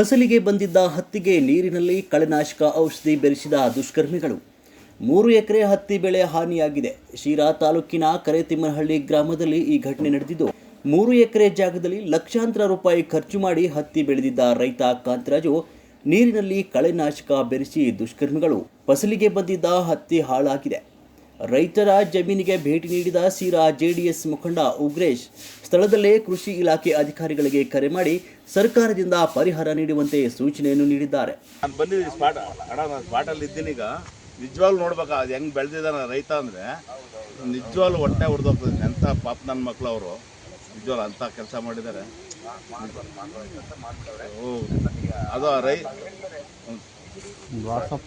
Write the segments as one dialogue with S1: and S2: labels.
S1: ಫಸಲಿಗೆ ಬಂದಿದ್ದ ಹತ್ತಿಗೆ ನೀರಿನಲ್ಲಿ ಕಳೆನಾಶಕ ಔಷಧಿ ಬೆರೆಸಿದ ದುಷ್ಕರ್ಮಿಗಳು. ಮೂರು ಎಕರೆ ಹತ್ತಿ ಬೆಳೆ ಹಾನಿಯಾಗಿದೆ. ಶಿರಾ ತಾಲೂಕಿನ ಕರೆತಿಮ್ಮನಹಳ್ಳಿ ಗ್ರಾಮದಲ್ಲಿ ಈ ಘಟನೆ ನಡೆದಿದ್ದು, ಮೂರು ಎಕರೆ ಜಾಗದಲ್ಲಿ ಲಕ್ಷಾಂತರ ರೂಪಾಯಿ ಖರ್ಚು ಮಾಡಿ ಹತ್ತಿ ಬೆಳೆದಿದ್ದ ರೈತ ಕಾಂತರಾಜು ನೀರಿನಲ್ಲಿ ಕಳೆನಾಶಕ ಬೆರೆಸಿ ದುಷ್ಕರ್ಮಿಗಳು. ಫಸಲಿಗೆ ಬಂದಿದ್ದ ಹತ್ತಿ ಹಾಳಾಗಿದೆ. ರೈತರ ಜಮೀನಿಗೆ ಭೇಟಿ ನೀಡಿದ ಸಿರಾ ಜೆಡಿಎಸ್ ಮುಖಂಡ ಉಗ್ರೇಶ್ ಸ್ಥಳದಲ್ಲೇ ಕೃಷಿ ಇಲಾಖೆ ಅಧಿಕಾರಿಗಳಿಗೆ ಕರೆ ಮಾಡಿ ಸರ್ಕಾರದಿಂದ ಪರಿಹಾರ ನೀಡುವಂತೆ ಸೂಚನೆಯನ್ನು ನೀಡಿದ್ದಾರೆ.
S2: ನಾನು ಬಂದಿದ್ದೀನಿ ಸ್ಪಾಟ್ ಅಣ್ಣ ನಾನು ಸ್ಪಾಟಲ್ಲಿ ಇದ್ದೀನಿ ಈಗ. ನಿಜವಾಗ್ಲೂ ನೋಡ್ಬೇಕಾ ಅದು ಹೆಂಗೆ ಬೆಳೆದಿದ್ದಾನೆ ರೈತ ಅಂದರೆ ನಿಜವಾಗ್ಲೂ ಹೊಟ್ಟೆ ಹೊಡೆದೋಗ್ತದೆ ಎಂಥ ಪಾಪ ನನ್ನ ಮಕ್ಕಳು ಅವರು. ನಿಜವಾಗ್ಲು ಅಂಥ ಕೆಲಸ ಮಾಡಿದ್ದಾರೆ. ಅದು ರೈ
S3: ವಾಟ್ಸಪ್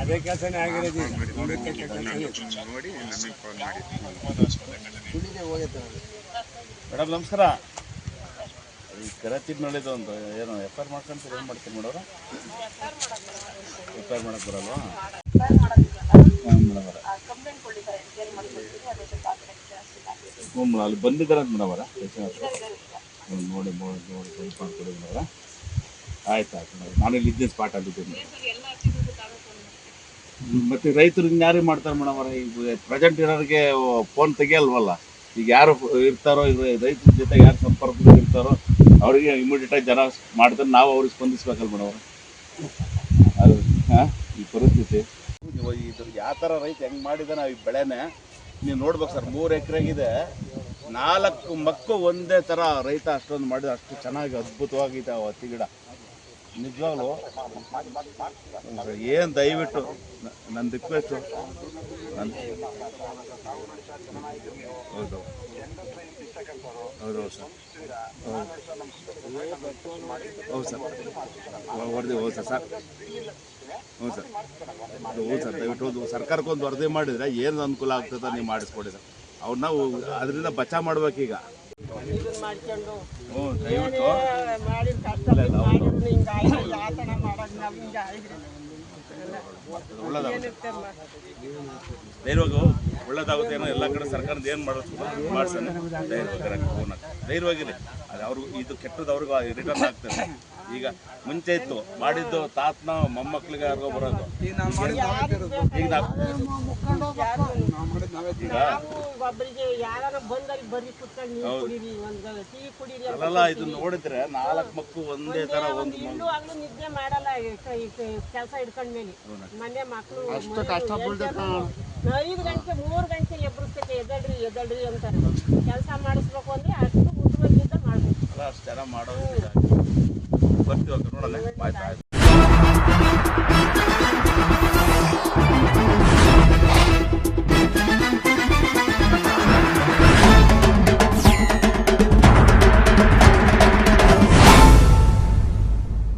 S3: ಅದೇ ಕೆಲಸನೇ ಆಗಿರೋದು
S2: ಮೇಡಮ್ ನಮಸ್ಕಾರ. ಈ ಕರತಿ ನೋಡಿದ್ದು ಒಂದು ಏನು ಎಫ್ ಐ ಆರ್ ಮಾಡ್ಕೊಂತ ಏನು ಮಾಡ್ತೀರಿ ಮೇಡಮ್ ಎಫ್ ಐ ಆರ್ ಮಾಡಕ್ಕೆ ಬರಲ್ವಾ ಹ್ಞೂ ಅಲ್ಲಿ ಬಂದಿದ್ದಾರೆ ಮೇಡಮ್ ಅವರ? ನೋಡಿ ನೋಡಿ ನೋಡಿ ಸ್ವಲ್ಪ ಕೊಡಿ ಮೇಡಮ್ ಆಯ್ತು ಆಯ್ತು ಮೇಡಮ್. ನಾನು ಇಲ್ಲಿ ಇದ್ದೀನಿ. ಸ್ಪಾಟ್ ಆಗಿದ್ದೇನೆ ಮತ್ತೆ ರೈತರು ಇನ್ಯಾರು ಮಾಡ್ತಾರೆ ಮೇಡಮ್ ಅವರ? ಈಗ ಪ್ರೆಸೆಂಟ್ ಇರೋರಿಗೆ ಫೋನ್ ತೆಗಿಯಲ್ವಲ್ಲ? ಈಗ ಯಾರು ಇರ್ತಾರೋ ಈಗ ರೈತರ ಜೊತೆ ಯಾರು ಸಂಪರ್ಕದಲ್ಲಿ ಇರ್ತಾರೋ ಅವರಿಗೆ ಇಮಿಡಿಯೇಟಾಗಿ ಜನ ಮಾಡ್ತಾರೆ. ನಾವು ಅವ್ರಿಗೆ ಸ್ಪಂದಿಸ್ಬೇಕಲ್ಲ ಮೇಡಮ್ ಅವರು? ಅದು ಹಾಂ ಈ ಪರಿಸ್ಥಿತಿ. ಇದ್ರ ಯಾವ ಥರ ರೈತ ಹೆಂಗೆ ಮಾಡಿದ್ದಾನೆ ಈ ಬೆಳೆನೇ? ನೀವು ನೋಡ್ಬೇಕು ಸರ್ ಮೂರು ಎಕರೆಗಿದೆ. ನಾಲ್ಕು ಮಕ್ಕು ಒಂದೇ ಥರ ರೈತ ಅಷ್ಟೊಂದು ಮಾಡಿದ ಅಷ್ಟು ಚೆನ್ನಾಗಿ ಅದ್ಭುತವಾಗಿದೆ ಆ ಹತ್ತಿ ಗಿಡ. ನಿಜವಾಗ್ಲು? ಏನು ದಯವಿಟ್ಟು ನನ್ನ ರಿಕ್ವೆಸ್ಟು ನನ್ನ ಹೌದು. ಹೌದು ಸರ್. ಹೌದು ಸರ್. ವರದಿ ಹೌದು ಸರ್ ಸರ್ ಹ್ಞೂ ಸರ್. ಹೌದು ಸರ್, ದಯವಿಟ್ಟು ಹೌದು ಸರ್ಕಾರಕ್ಕೊಂದು ವರದಿ ಮಾಡಿದರೆ ಏನು ಅನುಕೂಲ ಆಗ್ತದೆ ನೀವು ಮಾಡಿಸ್ಕೊಡಿ ಸರ್. ಅವ್ರನ್ನ ಅದರಿಂದ ಬಚಾವ್ ಮಾಡ್ಬೇಕೀಗ. ಹ್ಞೂ ದಯವಿಟ್ಟು.
S4: ಮಾಡಿದ ಕಷ್ಟ ಮಾಡಿದ್ರು ಹಿಂಗಾಯ್ತು ಯಾತನ ಮಾಡಕ್ ನಾವ್ ಹಿಂಗಾಯ್ತು
S2: ಒಳ್ಳೇದಾಗ
S4: ಏನಿರ್ತಲ್ಲ
S2: ಧೈರ್ಯವಾಗಿ. ಒಳ್ಳೇದಾಗುತ್ತೆ ಏನೋ ಎಲ್ಲ ಕಡೆ ಸರ್ಕಾರದ ಏನು ಮಾಡಿಸ್ಬೋದು ಮಾಡ್ಸೋಣ. ಧೈರ್ಯವಾಗಿ ಧೈರ್ಯವಾಗಿರಿ. ಅದು ಅವ್ರಿಗೂ ಇದು ಕೆಟ್ಟದ್ದು ಅವ್ರಿಗೂ ರಿಟರ್ನ್ ಆಗ್ತದೆ. ಈಗ ಮುಂಚೆ ಇತ್ತು. ಮಾಡಿದ್ದು ತಾತನ ಮೊಮ್ಮಕ್ಳಿಗೆ ಯಾರಿಗೋ ಬರೋದು. ಈಗ ನಾವು ಈಗ
S4: ನಾವು ಒಬ್ಬರಿಗೆ ಯಾರ ಬಂದಲ್ಲಿ ಬರ್ರಿ ಕುತ್ಕೊಂಡು ನೀರು ಕುಡೀರಿ ಒಂದು ಟೀ ಕುಡೀರಿ ಅಂತ
S2: ಅಲ್ಲಲ್ಲ ಇದು ನೋಡಿದ್ರೆ ನಾಲ್ಕು ಮಕ್ಕಳು ಒಂದೇ ತರ ಒಂದು
S4: ನಿದ್ದೆ ಮಾಡಲ್ಲ ಕೆಲಸ ಹಿಡ್ಕೊಂಡ್ಮೇಲೆ ಮನೆ ಮಕ್ಕಳು ಐದು ಗಂಟೆ ಮೂರು ಗಂಟೆ ಎಬ್ಬರಿಸ್ತೈತೆ ಎದಳ್ರಿ ಎದ್ದಳ್ರಿ ಅಂತಾರೆ. ಕೆಲಸ ಮಾಡಿಸ್ಬೇಕು ಅಂದ್ರೆ ಅಷ್ಟು
S2: ಅಷ್ಟು ಜನ ಮಾಡೋದು ಬರ್ತೀವಿ ನೋಡಲ್ಲ ಆಯ್ತು.